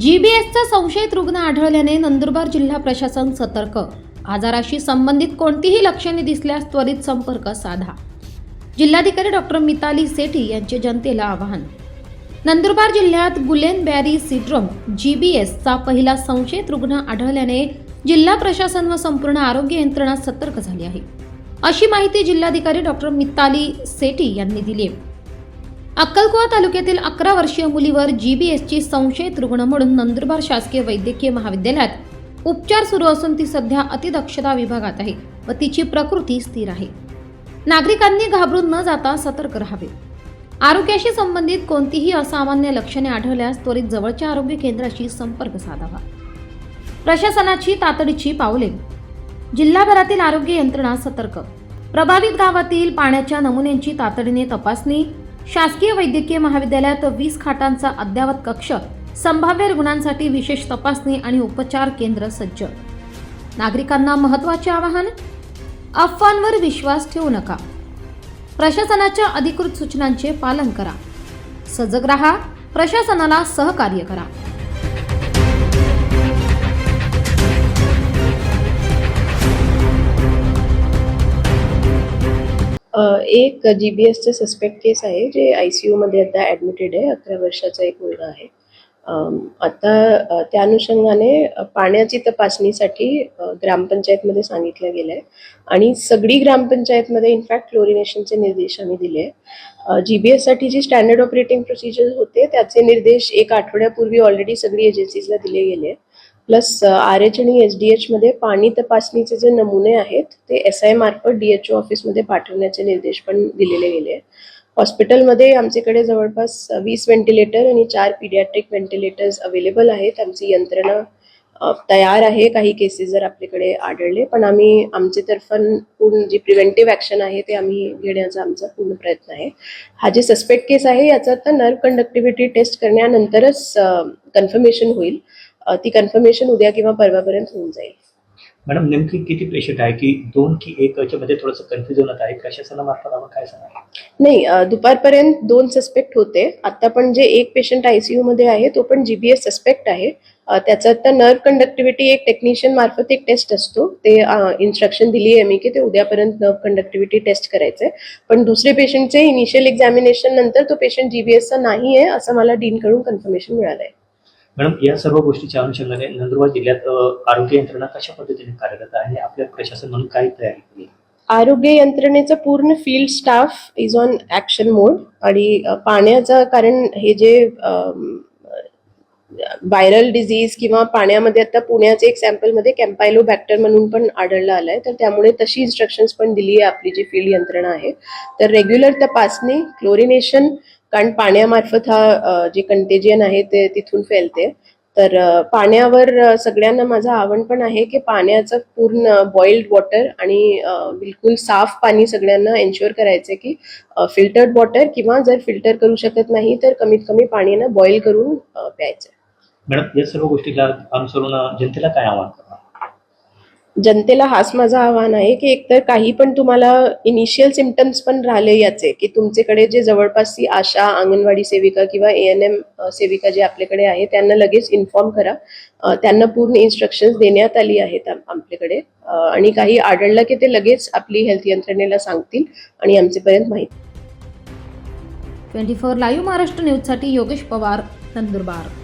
जीबीएसचा संशयित रुग्ण आढळल्याने नंदुरबार जिल्हा प्रशासन सतर्क. आजाराशी संबंधित कोणतीही लक्षणे दिसल्यास त्वरित संपर्क साधा. जिल्हाधिकारी डॉक्टर मिताली सेठी यांचे जनतेला आवाहन. नंदुरबार जिल्ह्यात गुलेन बॅरी सिड्रोम जीबीएसचा पहिला संशयित रुग्ण आढळल्याने जिल्हा प्रशासन व संपूर्ण आरोग्य यंत्रणा सतर्क झाली आहे. अशी माहिती जिल्हाधिकारी डॉक्टर मिताली सेठी यांनी दिली आहे. अक्कलकुवा तालुक्यातील अकरा वर्षीय मुलीवर जीबीएसची संशयित रुग्ण म्हणून नंदुरबार शासकीय वैद्यकीय महाविद्यालयात उपचार सुरू असून ती सध्या अतिदक्षता विभागात आहे व तिची प्रकृती स्थिर आहे. नागरिकांनी घाबरून न जाता सतर्क राहावे. आरोग्याशी संबंधित कोणतीही असामान्य लक्षणे आढळल्यास त्वरित जवळच्या आरोग्य केंद्राशी संपर्क साधावा. प्रशासनाची तातडीची पावले. जिल्हाभरातील आरोग्य यंत्रणा सतर्क. प्रभावित गावातील पाण्याच्या नमुन्यांची तातडीने तपासणी शासकीय वैद्यकीय महाविद्यालयात वीस खाटांचा अद्ययावत कक्ष संभाव्य रुग्णांसाठी विशेष तपासणी आणि उपचार केंद्र सज्ज. नागरिकांना महत्त्वाचे आवाहन अफवांवर विश्वास ठेवू नका. प्रशासनाच्या अधिकृत सूचनांचे पालन करा. सजग राहा प्रशासनाला सहकार्य करा. एक जी बी एसचं सस्पेक्ट केस आहे जे आय सी यूमध्ये आता ॲडमिटेड आहे अकरा वर्षाचा एक मुलगा आहे. आता त्या अनुषंगाने पाण्याची तपासणीसाठी ग्रामपंचायतमध्ये सांगितलं गेलं आहे आणि सगळी ग्रामपंचायतमध्ये इनफॅक्ट क्लोरिनेशनचे निर्देश आम्ही दिले आहे जी बी एससाठी जे स्टँडर्ड ऑपरेटिंग प्रोसिजर होते त्याचे निर्देश एक आठवड्यापूर्वी ऑलरेडी सगळी एजन्सीजला दिले गेले आहेत. प्लस आर एच आणि एस डी एचमध्ये पाणी तपासणीचे जे नमुने आहेत ते एस आय मार्फत डी एच ओ ऑफिसमध्ये पाठवण्याचे निर्देश पण दिलेले गेले आहेत. हॉस्पिटलमध्ये आमच्याकडे जवळपास वीस व्हेंटिलेटर आणि चार पिडियाट्रिक व्हेंटिलेटर्स अवेलेबल आहेत. आमची यंत्रणा तयार आहे. काही केसेस जर आपल्याकडे आढळले पण आम्ही आमचे तर्फन पूर्ण जी प्रिव्हेंटिव्ह ॲक्शन आहे ते आम्ही घेण्याचा आमचा पूर्ण प्रयत्न आहे. हा जे सस्पेक्ट केस आहे याचा आता नर्व कंडक्टिव्हिटी टेस्ट करण्यानंतरच कन्फर्मेशन होईल. ती कन्फर्मेशन उद्या किंवा परवापर्यंत होऊन जाईल. मॅडम नेमकी किती पेशंट आहे? की दोन की एक याच्यामध्ये थोडंसं कन्फ्युजन होत आहे? प्रशासनामार्फत आपण काय सांगा नाही दुपारपर्यंत दोन सस्पेक्ट होते. आता पण जे एक पेशंट आयसीयू मध्ये आहे तो पण जीबीएस सस्पेक्ट आहे. त्याचा आता नर्व कंडक्टिव्हिटी एक टेक्निशियन मार्फत एक टेस्ट असतो. ते इन्स्ट्रक्शन दिली आहे मी की ते उद्यापर्यंत नर्व कंडक्टिव्हिटी टेस्ट करायचंय. पण दुसरे पेशंटचे इनिशियल एक्झामिनेशन नंतर तो पेशंट जीबीएसचा नाही आहे असं मला डीन कडून कन्फर्मेशन मिळालंय. मॅडम या सर्व गोष्टीच्या अनुषंगाने नंदुरबार जिल्ह्यात आरोग्य यंत्रणा कशा पद्धतीने कार्यरत आहे आणि आपल्या प्रशासन म्हणून काय तयारी केली आरोग्य यंत्रणेचा पूर्ण field staff is on action mode आणि पाण्याचं कारण हे जे व्हायरल डिझीज किंवा पाण्यामध्ये आता पुण्याचे एक सॅम्पलमध्ये कॅम्पायलो बॅक्टर म्हणून पण आढळलं आलंय तर त्यामुळे तशी इन्स्ट्रक्शन्स पण दिली आहे आपली जी फील्ड यंत्रणा आहे. तर रेग्युलर तपासणी क्लोरिनेशन कारण पाण्यामार्फत हा जे कंटेजियन आहे ते तिथून फैलते. तर पाण्यावर सगळ्यांना माझं आवड पण आहे की पाण्याचं पूर्ण बॉइल्ड वॉटर आणि बिलकुल साफ पाणी सगळ्यांना एन्श्युअर करायचं की फिल्टर्ड वॉटर किंवा जर फिल्टर करू शकत नाही तर कमीत कमी पाणी बॉईल करून प्यायचं. मॅडम या सर्व गोष्टीला अनुसरून जनतेला काय आव्हान करणार जनतेला हाच माझा आव्हान आहे की एकतर काही पण तुम्हाला इनिशियल सिमटम्स पण राहिले याचे की तुमच्याकडे जे जवळपासची आशा अंगणवाडी सेविका किंवा ए एन एम सेविका जे आपल्याकडे आहे त्यांना लगेच इन्फॉर्म करा. त्यांना पूर्ण इन्स्ट्रक्शन्स देण्यात आली आहेत आपल्याकडे. आणि काही आढळलं की ते लगेच आपली हेल्थ यंत्रणेला सांगतील आणि आमच्यापर्यंत माहिती ट्वेंटी फोर लाईव्ह महाराष्ट्र न्यूजसाठी योगेश पवार नंदुरबार.